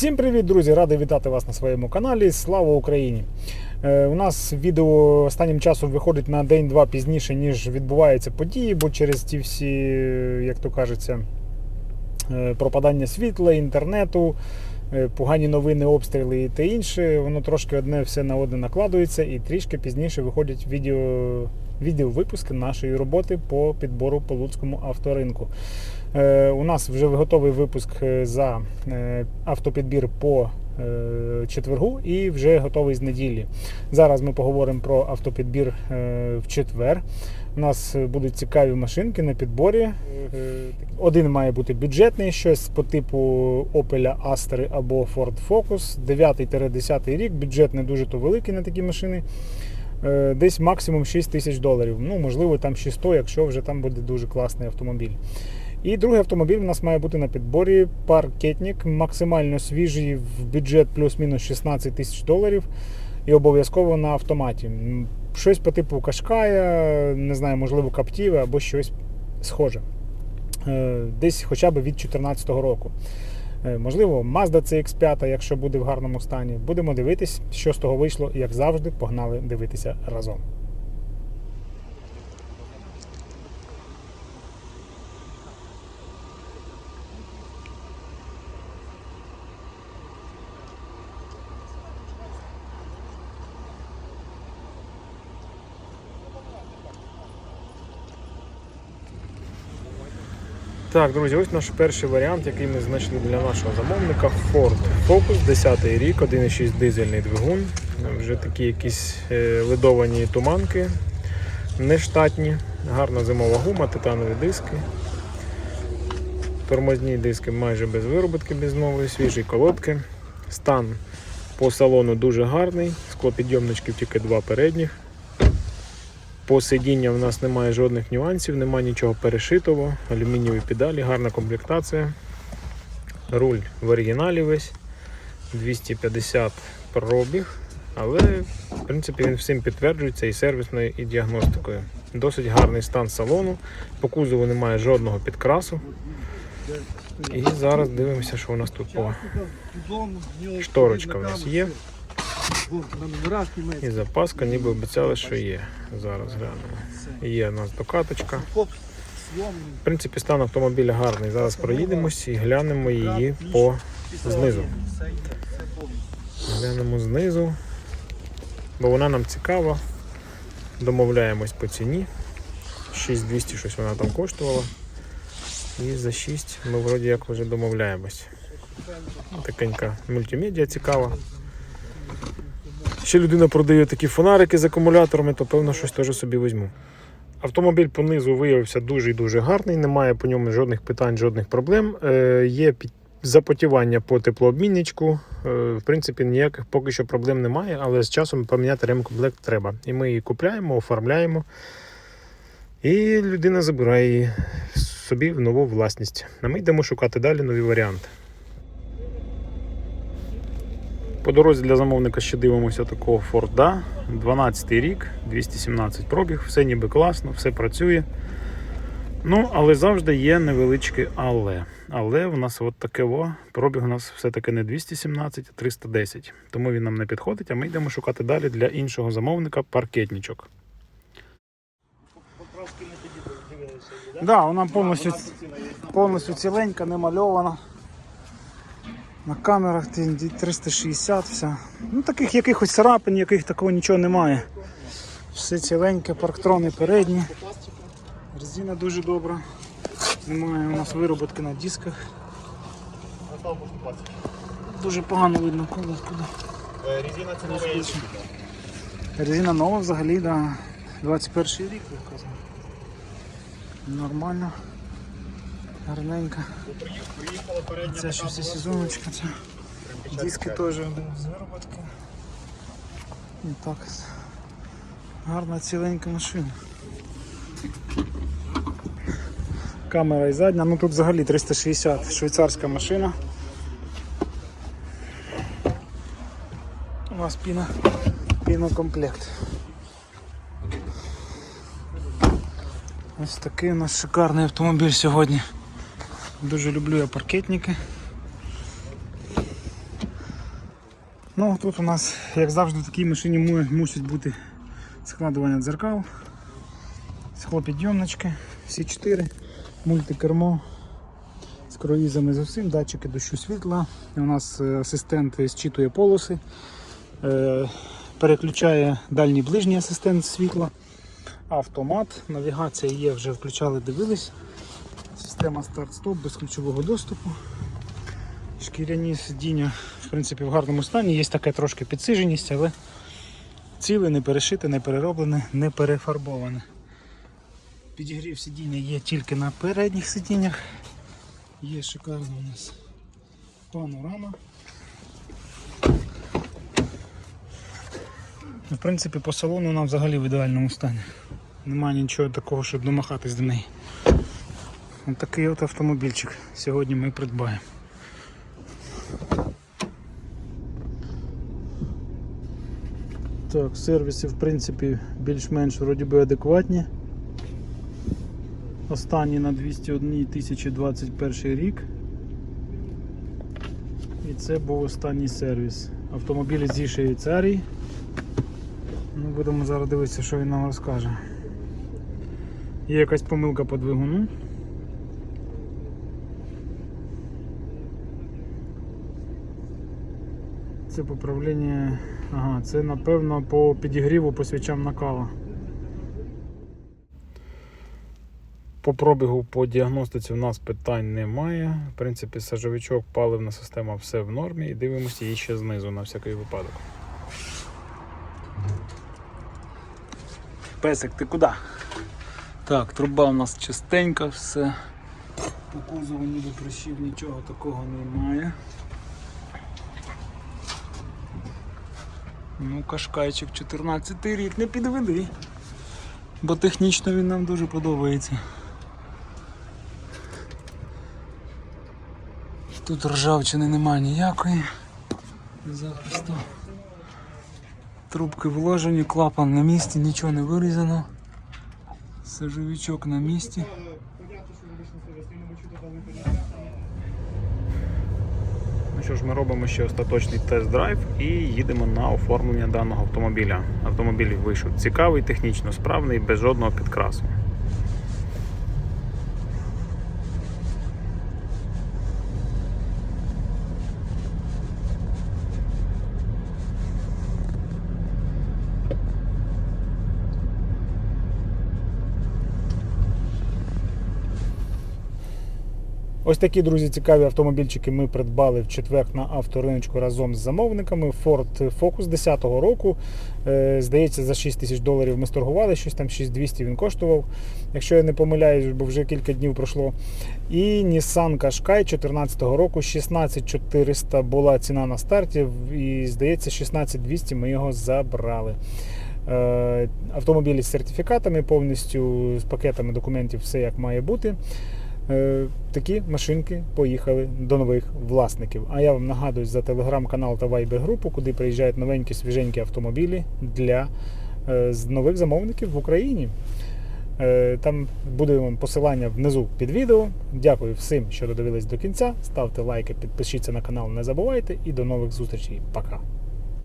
Всім привіт, друзі! Радий вітати вас на своєму каналі. Слава Україні! Е, у нас відео останнім часом виходить на день-два пізніше, ніж відбуваються події, бо через ті всі, як то кажеться, е, пропадання світла, інтернету, погані новини, обстріли і те інше, воно трошки одне все на одне накладується, і трішки пізніше виходять відео, відеовипуски нашої роботи по підбору по Луцькому авторинку. Е, У нас вже готовий випуск е, за е, автопідбір по е, четвергу і вже готовий з неділі. Зараз ми поговоримо про автопідбір е, в четвер. У нас будуть цікаві машинки на підборі. Е, Один має бути бюджетний, щось по типу Opel Astra або Ford Focus. 9-10 рік, бюджет не дуже то великий на такі машини. Е, Десь максимум 6 тисяч доларів. Ну, можливо, там 600, якщо вже там буде дуже класний автомобіль. І другий автомобіль у нас має бути на підборі паркетник, максимально свіжий в бюджет плюс-мінус 16 тисяч доларів і обов'язково на автоматі. Щось по типу Кашкая, не знаю, можливо, Каптіви або щось схоже. Е, Десь хоча б від 2014 року. Е, Можливо, Mazda CX5, якщо буде в гарному стані. Будемо дивитись, що з того вийшло, як завжди, погнали дивитися разом. Так, друзі, ось наш перший варіант, який ми знайшли для нашого замовника Ford Focus, 10 рік, 1,6 дизельний двигун. Вже такі якісь е, ледовані туманки, нештатні, гарна зимова гума, титанові диски. Тормозні диски майже без вироботки, без нової, свіжі колодки. Стан по салону дуже гарний, склопідйомничків тільки два передніх. По сидінням в нас немає жодних нюансів, немає нічого перешитого, алюмінієві педалі, гарна комплектація. Руль в оригіналі весь 250 пробіг, але в принципі він всім підтверджується і сервісною, і діагностикою. Досить гарний стан салону, по кузову немає жодного підкрасу. І зараз дивимося, що у нас тут по шторочка у нас є. І запаска ніби обіцяли, що є. Зараз глянемо. Є у нас докаточка. В принципі, стан автомобіля гарний. Зараз проїдемось і глянемо її по знизу. Глянемо знизу, бо вона нам цікава. Домовляємось по ціні. 6200 щось вона там коштувала. І за 6 ми вроді як вже домовляємось. Такенька мультимедіа цікава. Ще людина продає такі фонарики з акумуляторами, то певно щось теж собі візьму. Автомобіль по низу виявився дуже і дуже гарний, немає по ньому жодних питань, жодних проблем. Е, є запотівання по теплообмінничку. Е, в принципі, ніяких поки що проблем немає, але з часом поміняти ремкомплект треба. І ми її купляємо, оформляємо. І людина забирає її собі в нову власність. А ми йдемо шукати далі нові варіанти. По дорозі для замовника ще дивимося такого Форда. 12 рік, 217 пробіг, все ніби класно, все працює. Ну, але завжди є невеличке але. Але в нас от таке о, пробіг у нас все-таки не 217, а 310. Тому він нам не підходить, а ми йдемо шукати далі для іншого замовника паркетничок. Так, да, вона повністю, повністю ціленька, не мальована. На камерах ти 360 вся. Ну таких якихось царапин, яких такого нічого немає. Все ціленьке, парктрони передні. Резина дуже добра. Немає у нас вироботки на дисках. Дуже погано видно куди. Резина це нова є. Резина нова взагалі, да. 21 рік вказано. Нормально. Гарненька. Це ще всі сезоночка. Це. Диски теж з вироботки. Так. Гарна ціленька машина. Камера і задня, ну тут взагалі 360 швейцарська машина. У нас піна, пінокомплект. Ось такий у нас шикарний автомобіль сьогодні. Дуже люблю я паркетники. Ну, тут у нас, як завжди, в такій машині му- мусить бути складування дзеркал, схлопідйомнички, всі чотири, мультикермо з круїзами з усім, датчики дощу світла. У нас е, асистент зчитує полоси, е, переключає дальній ближній асистент світла, автомат, навігація є, вже включали, дивились. Система старт-стоп без ключового доступу. Шкіряні сидіння в принципі в гарному стані. Є така трошки підсиженість, але ціле, не перешите, не перероблене, не перефарбоване. Підігрів сидіння є тільки на передніх сидіннях. Є шикарна у нас панорама. В принципі, по салону вона взагалі в ідеальному стані. Немає нічого такого, щоб домахатись до неї. Ось такий от автомобільчик сьогодні ми придбаємо. Так, сервіси в принципі більш-менш вроді би адекватні. Останні на 201 2021 рік. І це був останній сервіс. Автомобілі зі Швейцарії. Ну, будемо зараз дивитися, що він нам розкаже. Є якась помилка по двигуну. Це поправлення. Ага, це напевно по підігріву по свічам накала. По пробігу по діагностиці в нас питань немає. В принципі, сажовичок, паливна система все в нормі і дивимося її ще знизу на всякий випадок. Песик, ти куди? Так, труба у нас чистенька, все. По кузову ніби прищів нічого такого немає. Ну, кашкайчик 14 рік, не підведи. Бо технічно він нам дуже подобається. Тут ржавчини немає ніякої. Захисту. Трубки вложені, клапан на місці, нічого не вирізано. Сажовичок на місці. Ну що ж, ми робимо ще остаточний тест-драйв і їдемо на оформлення даного автомобіля. Автомобіль вийшов цікавий, технічно справний, без жодного підкрасу. Ось такі, друзі, цікаві автомобільчики ми придбали в четвер на авториночку разом з замовниками. Ford Focus 10-го року. Е, Здається, за 6 тисяч доларів ми сторгували, щось там 6200 він коштував, якщо я не помиляюсь, бо вже кілька днів пройшло. І Nissan Qashqai 14-го року 16400 була ціна на старті, і здається, 16200 ми його забрали. Е, Автомобілі з сертифікатами, повністю з пакетами документів, все як має бути. Е, Такі машинки поїхали до нових власників. А я вам нагадую за телеграм-канал та вайбер-групу, куди приїжджають новенькі свіженькі автомобілі для е, нових замовників в Україні. Е, Там буде вам посилання внизу під відео. Дякую всім, що додивились до кінця. Ставте лайки, підпишіться на канал, не забувайте і до нових зустрічей. Пока!